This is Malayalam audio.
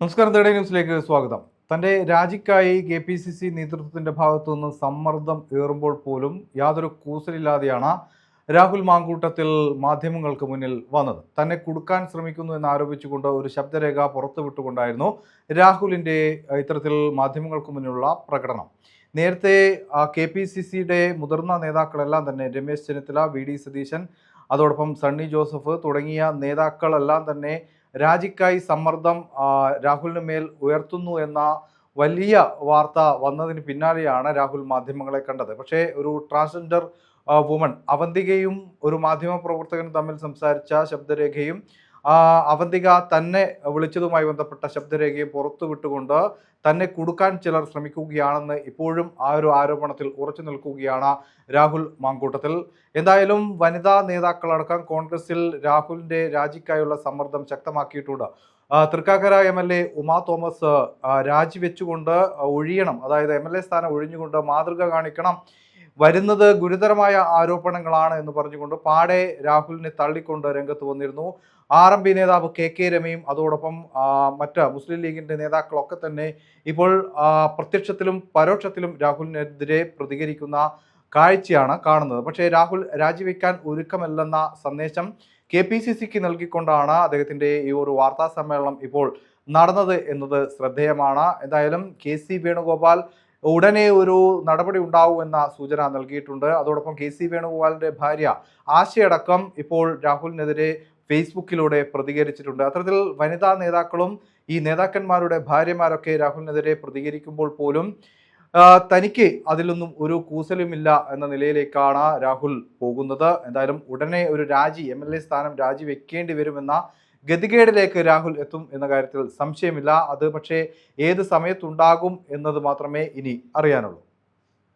നമസ്കാരം തേടേ ന്യൂസിലേക്ക് സ്വാഗതം. തന്റെ രാജിക്കായി കെ പി സി സി നേതൃത്വത്തിന്റെ ഭാഗത്തു നിന്ന് സമ്മർദ്ദം ഏറുമ്പോൾ പോലും യാതൊരു കൂസലില്ലാതെയാണ് രാഹുൽ മാങ്കൂട്ടത്തിൽ മാധ്യമങ്ങൾക്ക് മുന്നിൽ വന്നത്. തന്നെ കുടുക്കാൻ ശ്രമിക്കുന്നു എന്ന് ആരോപിച്ചുകൊണ്ട് ഒരു ശബ്ദരേഖ പുറത്തുവിട്ടുകൊണ്ടായിരുന്നു രാഹുലിന്റെ ഇത്തരത്തിൽ മാധ്യമങ്ങൾക്ക് മുന്നിലുള്ള പ്രകടനം. നേരത്തെ കെ പി സി സിയുടെ മുതിർന്ന നേതാക്കളെല്ലാം തന്നെ രമേശ് ചെന്നിത്തല വി ഡി സതീശൻ അതോടൊപ്പം സണ്ണി ജോസഫ് തുടങ്ങിയ നേതാക്കളെല്ലാം തന്നെ രാജിക്കായി സമ്മർദ്ദം രാഹുലിന് മേൽ ഉയർത്തുന്നു എന്ന വലിയ വാർത്ത വന്നതിന് പിന്നാലെയാണ് രാഹുൽ മാധ്യമങ്ങളെ കണ്ടത്. പക്ഷേ ഒരു ട്രാൻസ്ജെൻഡർ വുമൺ അവന്തികയും ഒരു മാധ്യമ പ്രവർത്തകനും തമ്മിൽ സംസാരിച്ച ശബ്ദരേഖയും അവന്തിക തന്നെ വിളിച്ചതുമായി ബന്ധപ്പെട്ട ശബ്ദരേഖയെ പുറത്തു വിട്ടുകൊണ്ട് തന്നെ കൊടുക്കാൻ ചിലർ ശ്രമിക്കുകയാണെന്ന് ഇപ്പോഴും ആ ഒരു ആരോപണത്തിൽ ഉറച്ചു നിൽക്കുകയാണ് രാഹുൽ മാങ്കൂട്ടത്തിൽ. എന്തായാലും വനിതാ നേതാക്കളടക്കം കോൺഗ്രസിൽ രാഹുലിന്റെ രാജിക്കായുള്ള സമ്മർദ്ദം ശക്തമാക്കിയിട്ടുണ്ട്. Thrikkakara M L A Uma Thomas രാജിവെച്ചുകൊണ്ട് ഒഴിയണം. അതായത് എം എൽ എ സ്ഥാനം ഒഴിഞ്ഞുകൊണ്ട് മാതൃക കാണിക്കണം വരുന്നത് ഗുരുതരമായ ആരോപണങ്ങളാണ് എന്ന് പറഞ്ഞുകൊണ്ട് പാടെ രാഹുലിനെ തള്ളിക്കൊണ്ട് രംഗത്ത് വന്നിരുന്നു. ആർ എം പി നേതാവ് കെ കെ രമയും അതോടൊപ്പം മറ്റ് മുസ്ലിം ലീഗിന്റെ നേതാക്കളൊക്കെ തന്നെ ഇപ്പോൾ പ്രത്യക്ഷത്തിലും പരോക്ഷത്തിലും രാഹുലിനെതിരെ പ്രതികരിക്കുന്ന കാഴ്ചയാണ് കാണുന്നത്. പക്ഷേ രാഹുൽ രാജിവെക്കാൻ ഒരുക്കമല്ലെന്ന സന്ദേശം കെ പി സി സിക്ക് നൽകിക്കൊണ്ടാണ് അദ്ദേഹത്തിന്റെ ഈ ഒരു വാർത്താ സമ്മേളനം ഇപ്പോൾ നടന്നത് എന്നത് ശ്രദ്ധേയമാണ്. എന്തായാലും കെ സി വേണുഗോപാൽ ഉടനെ ഒരു നടപടി ഉണ്ടാവുമെന്ന സൂചന നൽകിയിട്ടുണ്ട്. അതോടൊപ്പം കെ സി വേണുഗോപാലിന്റെ ഭാര്യ ആശയടക്കം ഇപ്പോൾ രാഹുലിനെതിരെ ഫേസ്ബുക്കിലൂടെ പ്രതികരിച്ചിട്ടുണ്ട്. അത്തരത്തിൽ വനിതാ നേതാക്കളും ഈ നേതാക്കന്മാരുടെ ഭാര്യമാരൊക്കെ രാഹുലിനെതിരെ പ്രതികരിക്കുമ്പോൾ പോലും തനിക്ക് അതിലൊന്നും ഒരു കൂസലുമില്ല എന്ന നിലയിലേക്കാണ് രാഹുൽ പോകുന്നത്. എന്തായാലും ഉടനെ ഒരു രാജി എം എൽ എ സ്ഥാനം രാജിവെക്കേണ്ടി വരുമെന്ന ഗതികേടിലേക്ക് രാഹുൽ എത്തും എന്ന കാര്യത്തിൽ സംശയമില്ല. അത് പക്ഷേ ഏത് സമയത്തുണ്ടാകും എന്നത് മാത്രമേ ഇനി അറിയാനുള്ളൂ.